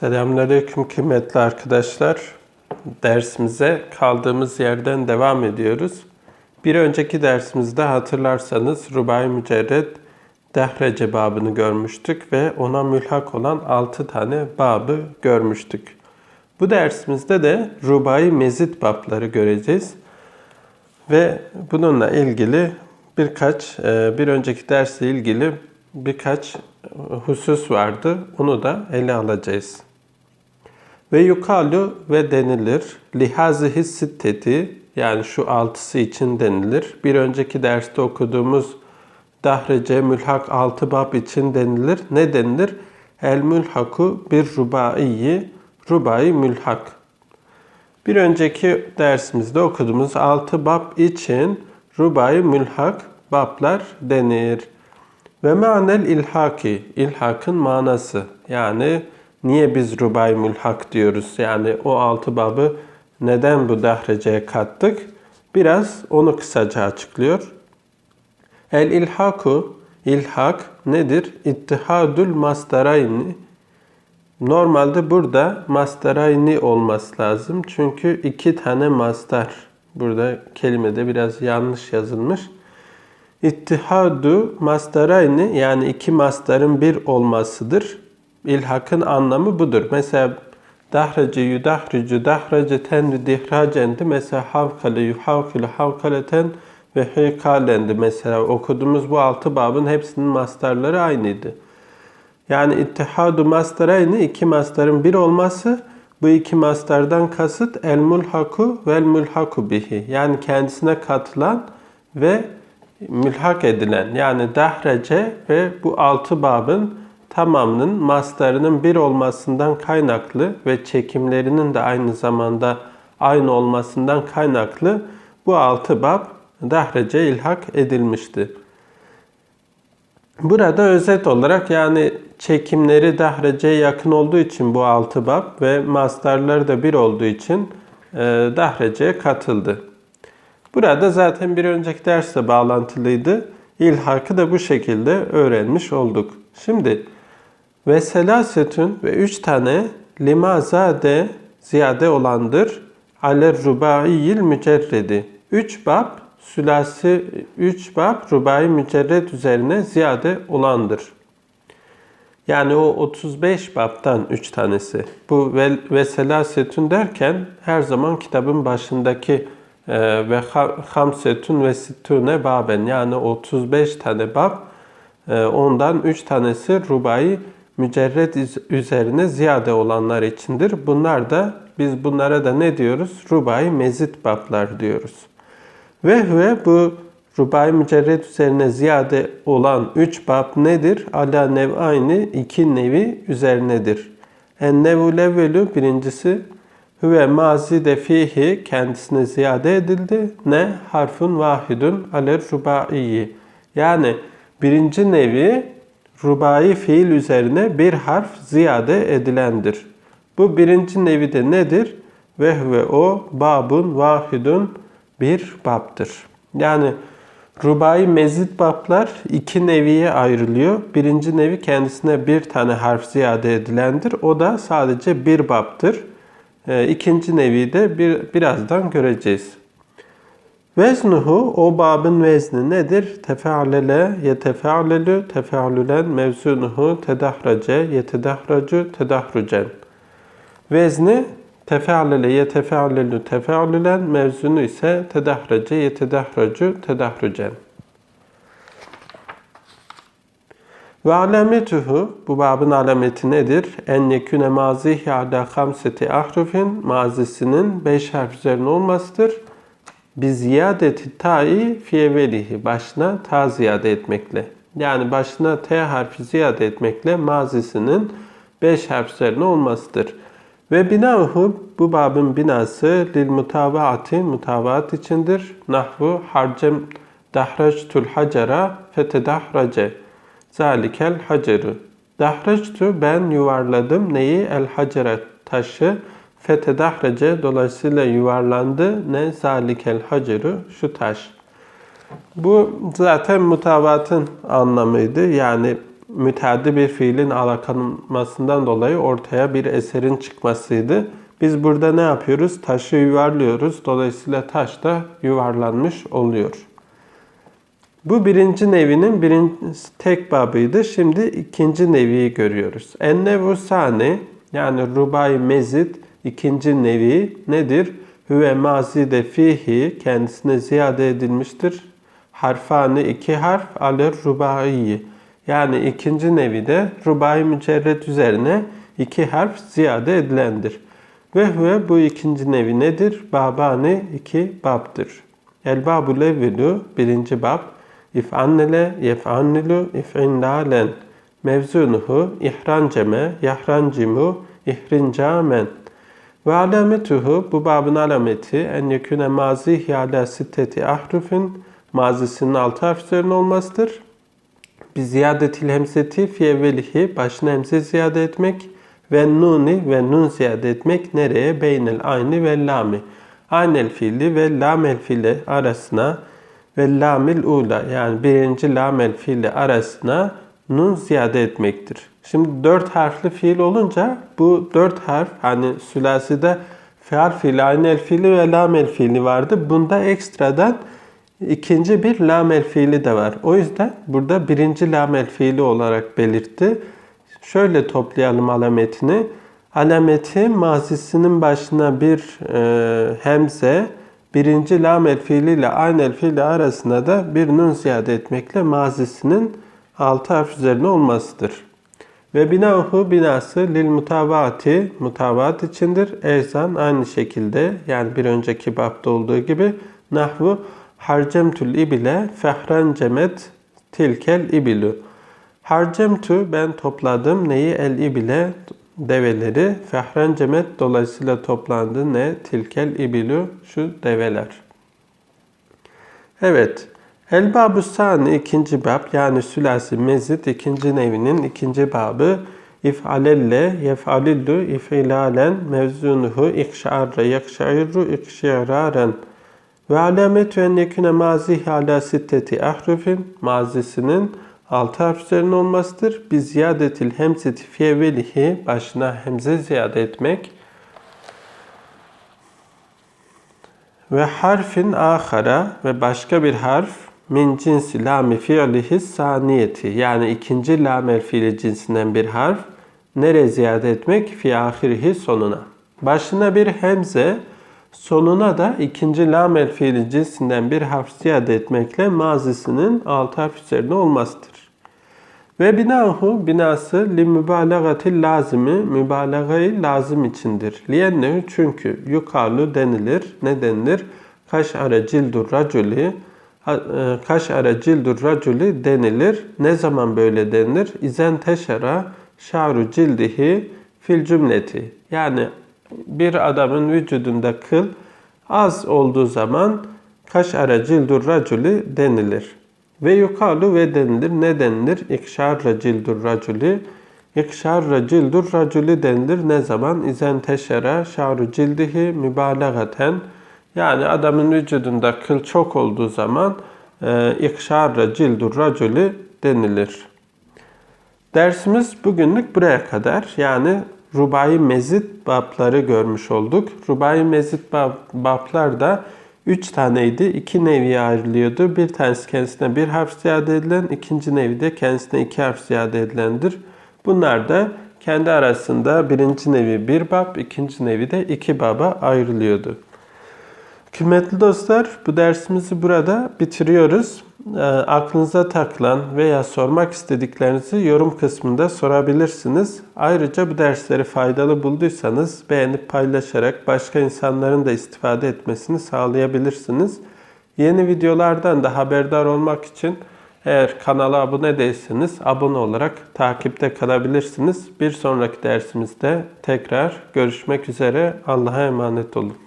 Selamünaleyküm kıymetli arkadaşlar. Dersimize kaldığımız yerden devam ediyoruz. Bir önceki dersimizde hatırlarsanız Rubai Mücerred Dehrece babını görmüştük ve ona mülhak olan 6 tane babı görmüştük. Bu dersimizde de Rubai Mezit babları göreceğiz. Ve bununla ilgili birkaç, e, bir önceki dersle ilgili birkaç husus vardı. Onu da ele alacağız. Ve yukalu ve denilir. Lihazihi sitteti yani şu altısı için denilir. Bir önceki derste okuduğumuz dahrece mülhak altı bab için denilir. Ne denilir? El mülhaku bir rubaiyi, rubai mülhak. Bir önceki dersimizde okuduğumuz altı bab için rubai mülhak bablar denir. Ve manel ilhaki, ilhakın manası. Yani niye biz rubai mülhak diyoruz? Yani o altı babı neden bu dahreceye kattık? Biraz onu kısaca açıklıyor. El ilhaku, ilhak nedir? İttihadül mastarayni. Normalde burada mastarayni olması lazım. Çünkü iki tane mastar. Burada kelimede biraz yanlış yazılmış. İttihadu mastarayni yani iki mastarın bir olmasıdır. İlhakın anlamı budur. Mesela dahrece yudahricu dahraceten dihracendi. Mesela havkale yuhavkile havkaleten ve hikalendi. Mesela okuduğumuz bu altı babın hepsinin mastarları aynıydı. Yani ittihadu mastarayni iki mastarın bir olması bu iki mastardan kasıt el mulhaku vel mulhaku bihi. Yani kendisine katılan ve mülhak edilen yani dahrece ve bu altı babın tamamının mastarının bir olmasından kaynaklı ve çekimlerinin de aynı zamanda aynı olmasından kaynaklı bu altı bab dahrece ilhak edilmişti. Burada özet olarak yani çekimleri dahreceye yakın olduğu için bu altı bab ve mastarları da bir olduğu için e, katıldı. Burada zaten bir önceki dersle bağlantılıydı. İlhakı da bu şekilde öğrenmiş olduk. Şimdi ve selasetün ve üç tane limazade ziyade olandır. Ale rubaiyil mücerredi. Üç bab sülasi üç bab rubai mücerred üzerine ziyade olandır. Yani o 35 babtan 3 tanesi. Bu ve, ve selasetün derken her zaman kitabın başındaki e, ve hamsetün ve sittune baben yani 35 tane bab e, ondan 3 tanesi rubai mücerred üzerine ziyade olanlar içindir. Bunlar da biz bunlara da ne diyoruz? Rubai mezit bablar diyoruz. Ve ve bu rubai mücerred üzerine ziyade olan 3 bab nedir? Ala nev aynı iki nevi üzerinedir. En nevul evvelü birincisi Hüve mazide fihi kendisine ziyade edildi. Ne? Harfun vahidun aler rubaiyi. Yani birinci nevi rubai fiil üzerine bir harf ziyade edilendir. Bu birinci nevi de nedir? Ve huve o babun vahidun bir babdır. Yani rubai mezit bablar iki neviye ayrılıyor. Birinci nevi kendisine bir tane harf ziyade edilendir. O da sadece bir babdır. E, ikinci nevi de bir, birazdan göreceğiz. Veznuhu, o babın vezni nedir? Tefealele, yetefealelü, tefealülen, mevzunuhu, tedahrace, yetedahracu, tedahrucen. Vezni tefealele, yetefealelü, tefealülen, mevzunu ise tedahrace, yetedahracu, tedahrucen. Ve alametuhu, bu babın alameti nedir? En yeküne mazihi ala hamseti ahrufin, mazisinin beş harf üzerine olmasıdır. Bi ziyadeti ta'i fi evvelihi, başına ta ziyade etmekle. Yani başına t harfi ziyade etmekle mazisinin beş harf üzerine olmasıdır. Ve binahu, bu babın binası lil mutavaati, mutavaat içindir. Nahvu harcem dahrajtul hacera fetedahrace. Zalikel haceru. Dahraçtu ben yuvarladım neyi? El hacere taşı. Fetedahrace dolayısıyla yuvarlandı. Ne? Zalikel haceru şu taş. Bu zaten mutavatın anlamıydı. Yani müteaddi bir fiilin alakanmasından dolayı ortaya bir eserin çıkmasıydı. Biz burada ne yapıyoruz? Taşı yuvarlıyoruz. Dolayısıyla taş da yuvarlanmış oluyor. Bu birinci nevinin birinci, tek babıydı. Şimdi ikinci neviyi görüyoruz. Ennevu sani yani rubai mezid ikinci nevi nedir? Hüve mazide fihi kendisine ziyade edilmiştir. Harfani iki harf alır rubai. Yani ikinci nevi de rubai mücerret üzerine iki harf ziyade edilendir. Ve hüve bu ikinci nevi nedir? Babani iki babdır. El babul evvelu birinci bab. İf'annele yef'annilu if'indalen. Mevzunuhu ihranceme yahrancimu ihrincamen. Ve alametuhu bu babın alameti en yekune mazihi ala sitteti ahrufin mazisinin altı harf üzerine olmasıdır. Bir ziyadetil hemzeti fi evvelihi başına hemze ziyade etmek ve nuni ve nun ziyade etmek nereye? Beynel ayni ve lami. Aynel fiili ve lamel fiili arasına ve lamil ula yani birinci lamel fiili arasına nun ziyade etmektir. Şimdi dört harfli fiil olunca bu dört harf hani sülaside feal fiili, aynel fiili ve lamel fiili vardı. Bunda ekstradan ikinci bir lamel fiili de var. O yüzden burada birinci lamel fiili olarak belirtti. Şöyle toplayalım alametini. Alameti mazisinin başına bir e, hemze, birinci lamel fiili ile aynel fiili arasında da bir nun ziyade etmekle mazisinin altı harf üzerine olmasıdır. Ve binahu binası lil mutavaati mutavat içindir. Ezan aynı şekilde yani bir önceki babda olduğu gibi nahvu harcemtül ibile fehren cemet tilkel ibilu. Harcemtu ben topladım neyi el ibile develeri. Fehren cemet dolayısıyla toplandı ne tilkel ibilu şu develer. Evet. El babu sani ikinci bab yani sülasi mezid ikinci nevinin ikinci babı if'alelle yef'alillu if'ilalen mevzunuhu ikşarre yakşairu ikşiraren ve en yekune mazih ala sitteti ahrufin mazisinin altı harf üzerine olmasıdır. Bir ziyadetil hemzeti fiyevelihi başına hemze ziyade etmek ve harfin ahara ve başka bir harf min cinsi lami fi'lihi saniyeti yani ikinci lamel fiili cinsinden bir harf nere ziyade etmek fi ahirihi sonuna. Başına bir hemze sonuna da ikinci lamel fiili cinsinden bir harf ziyade etmekle mazisinin alt harf üzerine olmasıdır. Ve binahu binası li mübalagatil lazimi mübalagayı lazım içindir. Liyennehu çünkü yukalu denilir. Ne denilir? Kaş ara cildur raculi e, kaş ara cildur raculi denilir. Ne zaman böyle denilir? İzen teşera şaru cildihi fil cümleti. Yani bir adamın vücudunda kıl az olduğu zaman kaş ara cildur raculi denilir. Ve yukalu ve denilir. Ne denilir? İkşarra cildur raculi. İkşarra cildur raculi denilir. Ne zaman? İzen teşere şaru cildihi mübalağaten. Yani adamın vücudunda kıl çok olduğu zaman e, ikşarra cildur raculi denilir. Dersimiz bugünlük buraya kadar. Yani rubai mezit babları görmüş olduk. Rubai mezit bab, bablar da 3 taneydi. 2 nevi ayrılıyordu. Bir tanesi kendisine bir harf ziyade edilen, ikinci nevi de kendisine iki harf ziyade edilendir. Bunlar da kendi arasında birinci nevi bir bab, ikinci nevi de iki baba ayrılıyordu. Kıymetli dostlar, bu dersimizi burada bitiriyoruz. E, aklınıza takılan veya sormak istediklerinizi yorum kısmında sorabilirsiniz. Ayrıca bu dersleri faydalı bulduysanız beğenip paylaşarak başka insanların da istifade etmesini sağlayabilirsiniz. Yeni videolardan da haberdar olmak için eğer kanala abone değilseniz abone olarak takipte kalabilirsiniz. Bir sonraki dersimizde tekrar görüşmek üzere. Allah'a emanet olun.